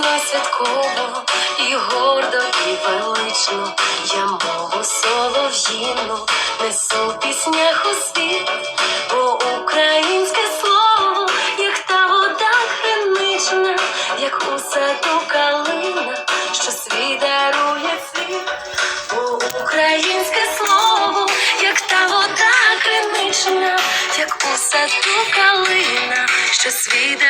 і святково, і гордо, і велично. Я мову солов'їну несу в піснях у світ, бо українське слово, як та вода кринична, як у саду калина, що свій дарує цвіт. Українське слово, як та вода кринична, як у саду калина, що свій дарує